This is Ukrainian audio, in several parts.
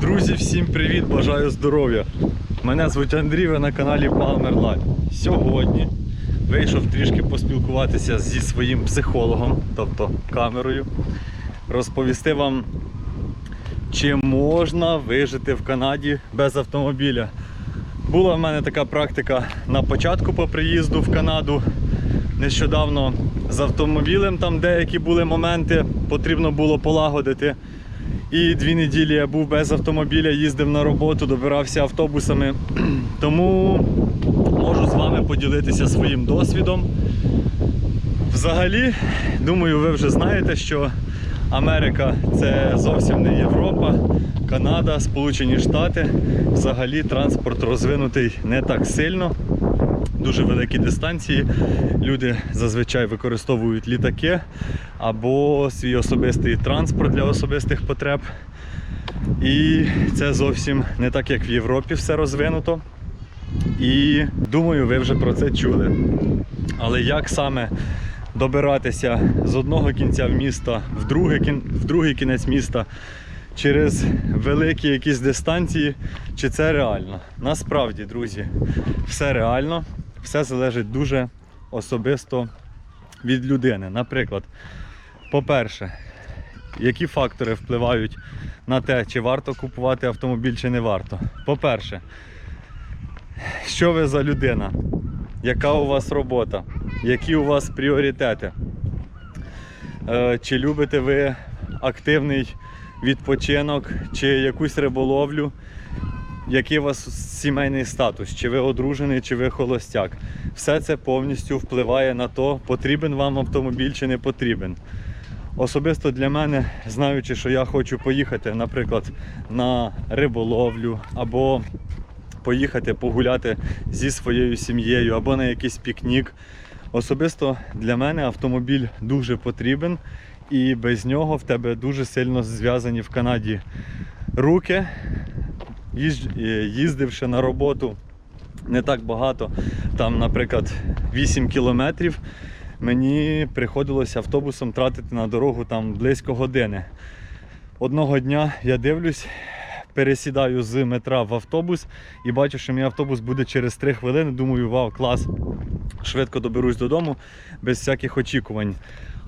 Друзі, всім привіт! Бажаю здоров'я! Мене звуть Андрій, ви на каналі Palmer Life. Сьогодні вийшов трішки поспілкуватися зі своїм психологом, тобто камерою, розповісти вам, чи можна вижити в Канаді без автомобіля. Була в мене така практика на початку по приїзду в Канаду. Нещодавно з автомобілем там деякі були моменти, потрібно було полагодити. І дві неділі я був без автомобіля, їздив на роботу, добирався автобусами. Тому можу з вами поділитися своїм досвідом. Взагалі, думаю, ви вже знаєте, що Америка це зовсім не Європа, Канада, Сполучені Штати. Взагалі транспорт розвинутий не так сильно. Дуже великі дистанції. Люди зазвичай використовують літаки або свій особистий транспорт для особистих потреб. І це зовсім не так, як в Європі все розвинуто. І думаю, ви вже про це чули. Але як саме добиратися з одного кінця в міста в другий, кін- в другий кінець міста через великі якісь дистанції, чи це реально? Насправді, друзі, все реально, все залежить дуже особисто від людини. Наприклад, по-перше, які фактори впливають на те, чи варто купувати автомобіль, чи не варто. По-перше, що ви за людина? Яка у вас робота? Які у вас пріоритети? Е, Чи любите ви активний відпочинок, чи якусь риболовлю? Який у вас сімейний статус? Чи ви одружений, чи ви холостяк? Все це повністю впливає на то, потрібен вам автомобіль чи не потрібен. Особисто для мене, знаючи, що я хочу поїхати, наприклад, на риболовлю або поїхати погуляти зі своєю сім'єю або на якийсь пікнік. Особисто для мене автомобіль дуже потрібен, і без нього в тебе дуже сильно зв'язані в Канаді руки. Е, Їздивши на роботу не так багато, там, наприклад, 8 кілометрів, мені приходилося автобусом тратити на дорогу там близько години. Одного дня я дивлюсь, пересідаю з метра в автобус і бачу, що мій автобус буде через 3 хвилини. Думаю, вау, клас! Швидко доберусь додому без всяких очікувань.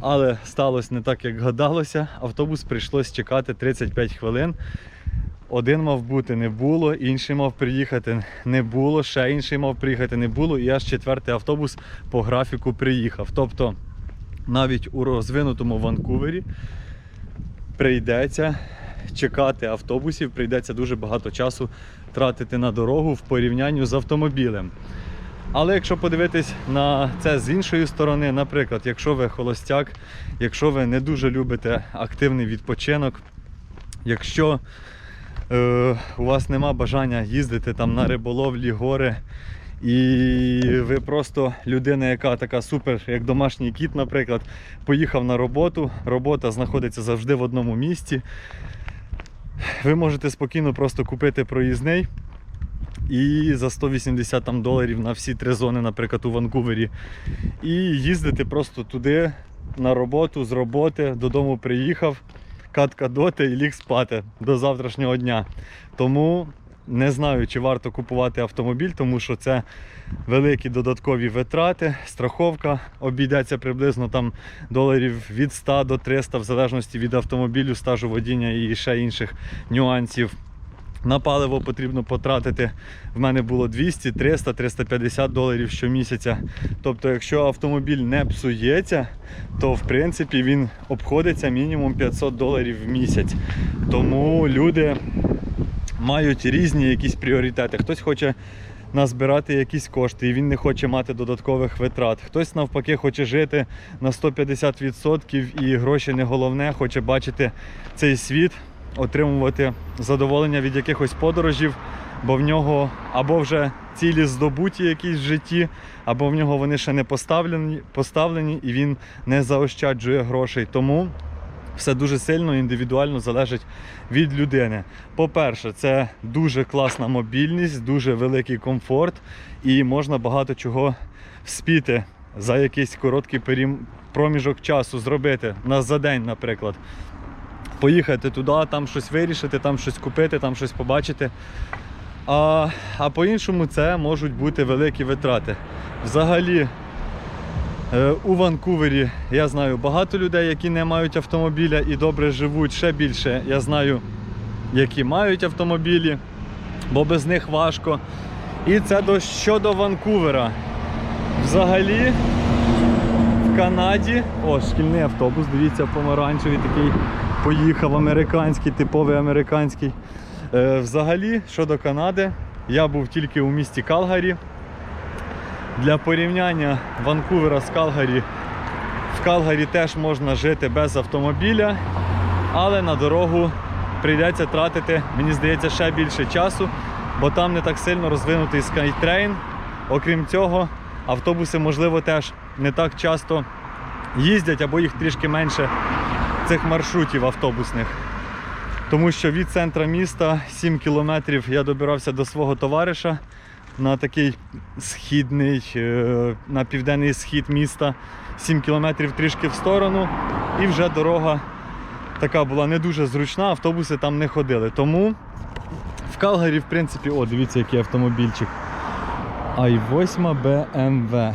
Але сталося не так, як гадалося. Автобус прийшлось чекати 35 хвилин. Один мав бути не було, інший мав приїхати не було, ще інший мав приїхати не було, і аж четвертий автобус по графіку приїхав. Тобто навіть у розвинутому Ванкувері прийдеться чекати автобусів, прийдеться дуже багато часу тратити на дорогу в порівнянні з автомобілем. Але якщо подивитись на це з іншої сторони, наприклад, якщо ви холостяк, якщо ви не дуже любите активний відпочинок, якщо у вас нема бажання їздити там на риболовлі, гори, і ви просто людина, яка така супер, як домашній кіт, наприклад, поїхав на роботу, робота знаходиться завжди в одному місці. Ви можете спокійно просто купити проїзний і за 180 там, доларів на всі три зони, наприклад, у Ванкувері, і їздити просто туди на роботу, з роботи, додому приїхав, катка доти і ліг спати до завтрашнього дня. Тому не знаю, чи варто купувати автомобіль, тому що це великі додаткові витрати, страховка обійдеться приблизно там доларів від 100 до 300, в залежності від автомобілю, стажу водіння і ще інших нюансів. На паливо потрібно потратити. В мене було 200, 300, 350 доларів щомісяця. Тобто, якщо автомобіль не псується, то в принципі він обходиться мінімум 500 доларів в місяць. Тому люди мають різні якісь пріоритети. Хтось хоче назбирати якісь кошти, і він не хоче мати додаткових витрат. Хтось навпаки хоче жити на 150% і гроші не головне, хоче бачити цей світ, отримувати задоволення від якихось подорожів, бо в нього або вже цілі здобуті якісь в житті, або в нього вони ще не поставлені, поставлені і він не заощаджує грошей. Тому все дуже сильно індивідуально залежить від людини. По-перше, це дуже класна мобільність, дуже великий комфорт, і можна багато чого вспіти за якийсь короткий проміжок часу зробити на за день, наприклад. Поїхати туди, там щось вирішити, там щось купити, там щось побачити. А, а по-іншому це можуть бути великі витрати. Взагалі, е, у Ванкувері я знаю багато людей, які не мають автомобіля і добре живуть. Ще більше я знаю, які мають автомобілі, бо без них важко. І це до, щодо Ванкувера. Взагалі, в Канаді, о, шкільний автобус, дивіться, помаранчевий такий поїхав, американський, типовий американський. Е, взагалі, щодо Канади, я був тільки у місті Калгарі. Для порівняння Ванкувера з Калгарі. В Калгарі теж можна жити без автомобіля, але на дорогу прийдеться тратити, мені здається, ще більше часу, бо там не так сильно розвинутий SkyTrain. Окрім цього, автобуси, можливо, теж не так часто їздять, або їх трішки менше цих маршрутів автобусних. Тому що від центра міста 7 кілометрів я добирався до свого товариша на такий східний, е, на південний схід міста. 7 кілометрів трішки в сторону, і вже дорога така була не дуже зручна, автобуси там не ходили. Тому в Калгарі, в принципі, о, дивіться, який автомобільчик. i8 BMW.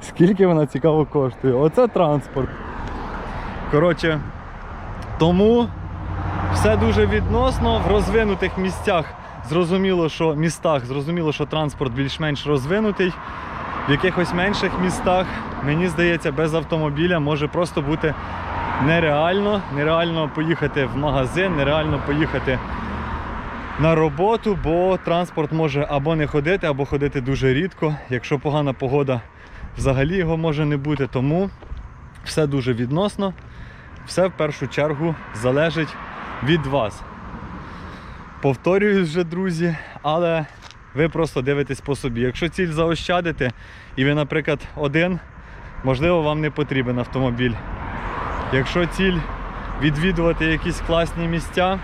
Скільки вона цікаво коштує? Оце транспорт. Коротше, тому все дуже відносно. В розвинутих місцях зрозуміло, що містах зрозуміло, що транспорт більш-менш розвинутий. В якихось менших містах, мені здається, без автомобіля може просто бути нереально. Нереально поїхати в магазин, нереально поїхати на роботу, бо транспорт може або не ходити, або ходити дуже рідко. Якщо погана погода, взагалі його може не бути. Тому все дуже відносно. Все в першу чергу залежить від вас. Повторююсь вже, друзі, але ви просто дивитесь по собі. Якщо ціль заощадити, і ви, наприклад, один, можливо, вам не потрібен автомобіль. Якщо ціль відвідувати якісь класні місця,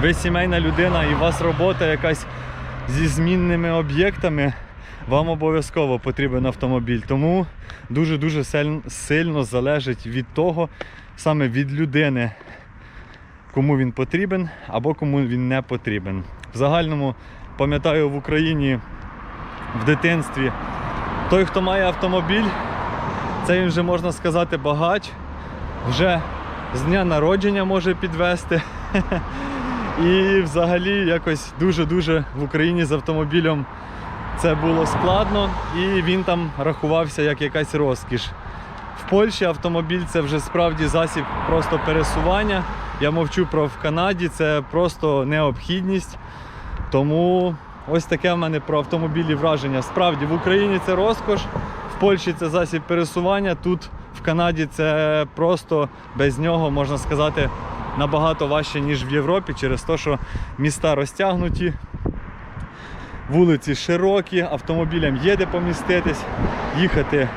ви сімейна людина і у вас робота якась зі змінними об'єктами, вам обов'язково потрібен автомобіль. Тому дуже-дуже сильно залежить від того, саме від людини, кому він потрібен або кому він не потрібен. В загальному пам'ятаю в Україні в дитинстві той, хто має автомобіль, це він вже можна сказати багач, вже з дня народження може підвести. І взагалі якось дуже-дуже в Україні з автомобілем це було складно, і він там рахувався як якась розкіш. В Польщі автомобіль це вже справді засіб просто пересування. Я мовчу про в Канаді, це просто необхідність. Тому ось таке в мене про автомобілі враження. Справді в Україні це розкош, в Польщі це засіб пересування. Тут в Канаді це просто без нього можна сказати набагато важче, ніж в Європі, через те, що міста розтягнуті, вулиці широкі, автомобілям є де поміститись, їхати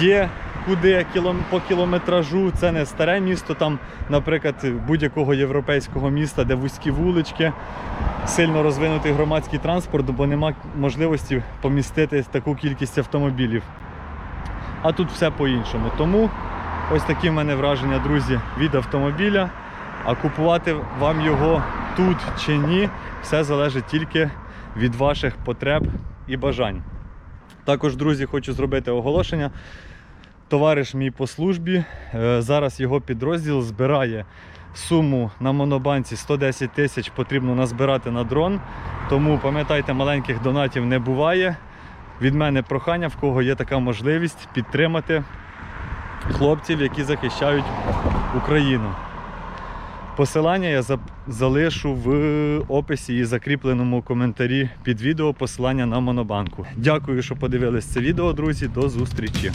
є куди по кілометражу. Це не старе місто, там, наприклад, будь-якого європейського міста, де вузькі вулички, сильно розвинутий громадський транспорт, бо нема можливості помістити таку кількість автомобілів. А тут все по-іншому. Тому ось такі в мене враження, друзі, від автомобіля. А купувати вам його тут чи ні, все залежить тільки від ваших потреб і бажань. Також, друзі, хочу зробити оголошення. Товариш мій по службі. е, Зараз його підрозділ збирає суму на монобанці 110 тисяч потрібно назбирати на дрон. Тому пам'ятайте, маленьких донатів не буває. Від мене прохання, в кого є така можливість підтримати хлопців, які захищають Україну. Посилання я за- залишу в описі і закріпленому коментарі під відео посилання на монобанку. Дякую, що подивились це відео, друзі. До зустрічі!